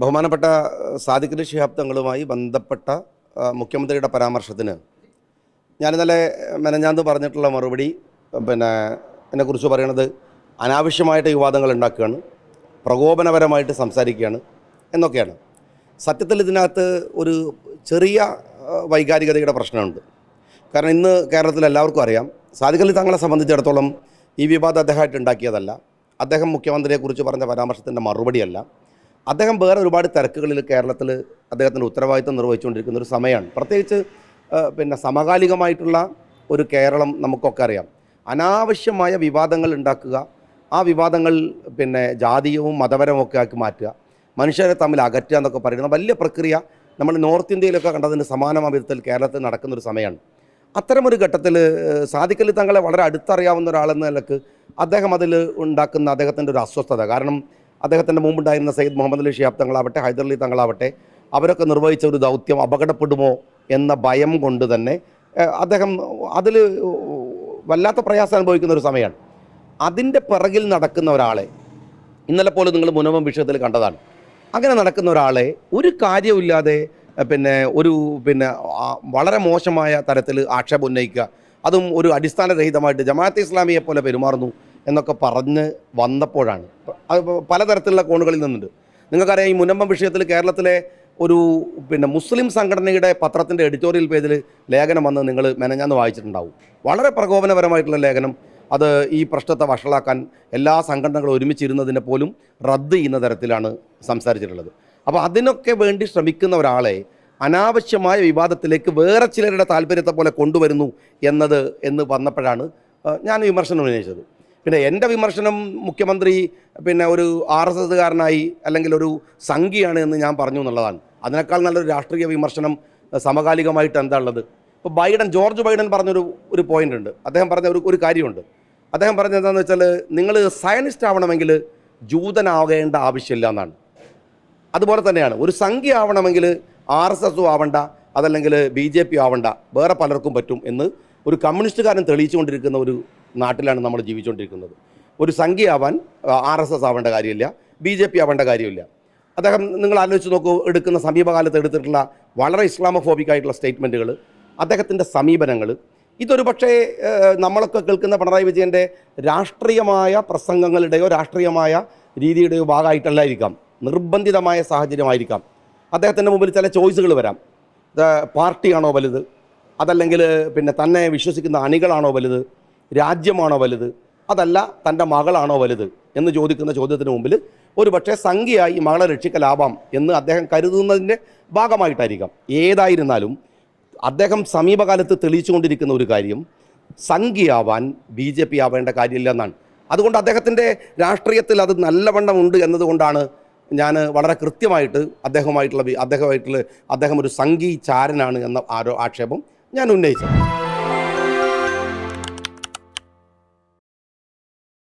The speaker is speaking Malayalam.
ബഹുമാനപ്പെട്ട സാദിഖ് ശിഹാബ് തങ്ങളുമായി ബന്ധപ്പെട്ട മുഖ്യമന്ത്രിയുടെ പരാമർശത്തിന് ഞാൻ ഇന്നലെ മെനഞ്ഞാന്ന് പറഞ്ഞിട്ടുള്ള മറുപടി പിന്നെ എന്നെക്കുറിച്ച് പറയണത് അനാവശ്യമായിട്ട് വിവാദങ്ങൾ ഉണ്ടാക്കുകയാണ് പ്രകോപനപരമായിട്ട് സംസാരിക്കുകയാണ് എന്നൊക്കെയാണ്. സത്യത്തിൽ ഇതിനകത്ത് ഒരു ചെറിയ വൈകാരികതയുടെ പ്രശ്നമുണ്ട്. കാരണം ഇന്ന് കേരളത്തിൽ എല്ലാവർക്കും അറിയാം സാദിഖ് അലി തങ്ങളെ സംബന്ധിച്ചിടത്തോളം ഈ വിവാദം അദ്ദേഹമായിട്ട് ഉണ്ടാക്കിയതല്ല. അദ്ദേഹം മുഖ്യമന്ത്രിയെക്കുറിച്ച് പറഞ്ഞ പരാമർശത്തിന്റെ മറുപടിയല്ല. അദ്ദേഹം വേറെ ഒരുപാട് തിരക്കുകളിൽ കേരളത്തിൽ അദ്ദേഹത്തിന്റെ ഉത്തരവാദിത്തം നിർവഹിച്ചുകൊണ്ടിരിക്കുന്ന ഒരു സമയമാണ്. പ്രത്യേകിച്ച് പിന്നെ സമകാലികമായിട്ടുള്ള ഒരു കേരളം നമുക്കൊക്കെ അറിയാം. അനാവശ്യമായ വിവാദങ്ങൾ ഉണ്ടാക്കുക ആ വിവാദങ്ങൾ പിന്നെ ജാതീയവും മതപരവും ഒക്കെ ആക്കി മാറ്റുക മനുഷ്യരെ തമ്മിൽ അകറ്റുക എന്നൊക്കെ പറയുന്ന വലിയ പ്രക്രിയ നമ്മൾ നോർത്ത് ഇന്ത്യയിലൊക്കെ കണ്ടതിന് സമാനമായ വിധത്തിൽ കേരളത്തിൽ നടക്കുന്ന ഒരു സമയമാണ്. അത്തരമൊരു ഘട്ടത്തിൽ സാധിക്കൽ തങ്ങളെ വളരെ അടുത്തറിയാവുന്ന ഒരാളെന്ന നിലയ്ക്ക് അദ്ദേഹം അതിൽ ഉണ്ടാക്കുന്ന അദ്ദേഹത്തിന്റെ ഒരു അസ്വസ്ഥത. കാരണം അദ്ദേഹത്തിന്റെ മുമ്പുണ്ടായിരുന്ന സയ്യിദ് മുഹമ്മദ് അലി ഷിഹാബ് തങ്ങളാവട്ടെ ഹൈദർലി തങ്ങളാവട്ടെ അവരൊക്കെ നിർവഹിച്ച ഒരു ദൗത്യം അപകടപ്പെടുമോ എന്ന ഭയം കൊണ്ട് തന്നെ അദ്ദേഹം അതിൽ വല്ലാത്ത പ്രയാസം അനുഭവിക്കുന്ന ഒരു സമയമാണ്. അതിന്റെ പിറകിൽ നടക്കുന്ന ഒരാളെ ഇന്നലെ പോലും നിങ്ങൾ മുനമം വിഷയത്തിൽ കണ്ടതാണ്. അങ്ങനെ നടക്കുന്ന ഒരാളെ ഒരു കാര്യമില്ലാതെ പിന്നെ ഒരു പിന്നെ വളരെ മോശമായ തരത്തിൽ ആക്ഷേപം ഉന്നയിക്കുക അതും ഒരു അടിസ്ഥാനരഹിതമായിട്ട് ജമാഅത്തെ ഇസ്ലാമിയെ പോലെ പെരുമാറുന്നു എന്നൊക്കെ പറഞ്ഞ് വന്നപ്പോഴാണ്. പലതരത്തിലുള്ള കോണുകളിൽ നിന്നുണ്ട്. നിങ്ങൾക്കറിയാം ഈ മുനമ്പം വിഷയത്തിൽ കേരളത്തിലെ ഒരു പിന്നെ മുസ്ലിം സംഘടനയുടെ പത്രത്തിന്റെ എഡിറ്റോറിയൽ പേജിൽ ലേഖനം വന്ന് നിങ്ങൾ മെനഞ്ഞാന്ന് വായിച്ചിട്ടുണ്ടാവും. വളരെ പ്രകോപനപരമായിട്ടുള്ള ലേഖനം. അത് ഈ പ്രശ്നത്തെ വഷളാക്കാൻ എല്ലാ സംഘടനകളും ഒരുമിച്ചിരുന്നതിനെ പോലും റദ്ദ് ചെയ്യുന്ന തരത്തിലാണ് സംസാരിച്ചിട്ടുള്ളത്. അപ്പോൾ അതിനൊക്കെ വേണ്ടി ശ്രമിക്കുന്ന ഒരാളെ അനാവശ്യമായ വിവാദത്തിലേക്ക് വേറെ ചിലരുടെ താല്പര്യത്തെ പോലെ കൊണ്ടുവരുന്നു എന്നത് എന്ന് വന്നപ്പോഴാണ് ഞാൻ വിമർശനം ഉന്നയിച്ചത്. പിന്നെ എന്റെ വിമർശനം മുഖ്യമന്ത്രി പിന്നെ ഒരു ആർ എസ് എസ്സുകാരനായി അല്ലെങ്കിൽ ഒരു സംഖ്യയാണ് എന്ന് ഞാൻ പറഞ്ഞു എന്നുള്ളതാണ്. അതിനേക്കാൾ നല്ലൊരു രാഷ്ട്രീയ വിമർശനം സമകാലികമായിട്ട് എന്താ ഉള്ളത്? ഇപ്പോൾ ബൈഡൻ ജോർജ് ബൈഡൻ പറഞ്ഞൊരു ഒരു പോയിന്റ് ഉണ്ട്. അദ്ദേഹം പറഞ്ഞ ഒരു ഒരു കാര്യമുണ്ട്. അദ്ദേഹം പറഞ്ഞത് എന്താണെന്ന് വെച്ചാൽ നിങ്ങൾ സയനിസ്റ്റ് ആവണമെങ്കിൽ ജൂതനാകേണ്ട ആവശ്യമില്ല എന്നാണ്. അതുപോലെ തന്നെയാണ്. ഒരു സംഖ്യ ആവണമെങ്കിൽ ആർ എസ് എസും ആവണ്ട അതല്ലെങ്കിൽ ബി ജെ പി ആവണ്ട. വേറെ പലർക്കും പറ്റും എന്ന് ഒരു കമ്മ്യൂണിസ്റ്റുകാരൻ തെളിയിച്ചുകൊണ്ടിരിക്കുന്ന ഒരു നാട്ടിലാണ് നമ്മൾ ജീവിച്ചുകൊണ്ടിരിക്കുന്നത്. ഒരു സംഖ്യ ആവാൻ ആർ എസ് എസ് ആവേണ്ട കാര്യമില്ല. ബി ജെ പി ആവേണ്ട കാര്യമില്ല. അദ്ദേഹം നിങ്ങൾ ആലോചിച്ച് നോക്കൂ എടുക്കുന്ന സമീപകാലത്ത് എടുത്തിട്ടുള്ള വളരെ ഇസ്ലാമോഫോബിക് ആയിട്ടുള്ള സ്റ്റേറ്റ്മെന്റുകൾ അദ്ദേഹത്തിന്റെ സമീപനങ്ങൾ ഇതൊരു പക്ഷേ നമ്മളൊക്കെ കേൾക്കുന്ന പിണറായി വിജയന്റെ രാഷ്ട്രീയമായ പ്രസംഗങ്ങളുടെയോ രാഷ്ട്രീയമായ രീതിയുടെയോ ഭാഗമായിട്ടല്ലായിരിക്കാം. നിർബന്ധിതമായ സാഹചര്യമായിരിക്കാം. അദ്ദേഹത്തിന്റെ മുമ്പിൽ ചില ചോയ്സുകൾ വരാം. പാർട്ടിയാണോ വലുത്? അതല്ലെങ്കിൽ പിന്നെ തന്നെ വിശ്വസിക്കുന്ന അണികളാണോ വലുത്? രാജ്യമാണോ വലുത്? അതല്ല തന്റെ മകളാണോ വലുത്? എന്ന് ചോദിക്കുന്ന ചോദ്യത്തിന് മുമ്പിൽ ഒരു പക്ഷേ സംഖ്യയായി മകളെ രക്ഷിക്കലാവാം എന്ന് അദ്ദേഹം കരുതുന്നതിന്റെ ഭാഗമായിട്ടായിരിക്കാം. ഏതായിരുന്നാലും അദ്ദേഹം സമീപകാലത്ത് തെളിയിച്ചുകൊണ്ടിരിക്കുന്ന ഒരു കാര്യം സംഖ്യയാവാൻ ബി ജെ പി ആവേണ്ട കാര്യമില്ല എന്നാണ്. അതുകൊണ്ട് അദ്ദേഹത്തിന്റെ രാഷ്ട്രീയത്തിൽ അത് നല്ലവണ്ണം ഉണ്ട് എന്നതുകൊണ്ടാണ് ഞാൻ വളരെ കൃത്യമായിട്ട് അദ്ദേഹവുമായിട്ടുള്ള അദ്ദേഹമായിട്ടുള്ള അദ്ദേഹം ഒരു സംഘീ ചാരനാണ് എന്ന ആരോ ആക്ഷേപം ഞാൻ ഉന്നയിച്ചത്.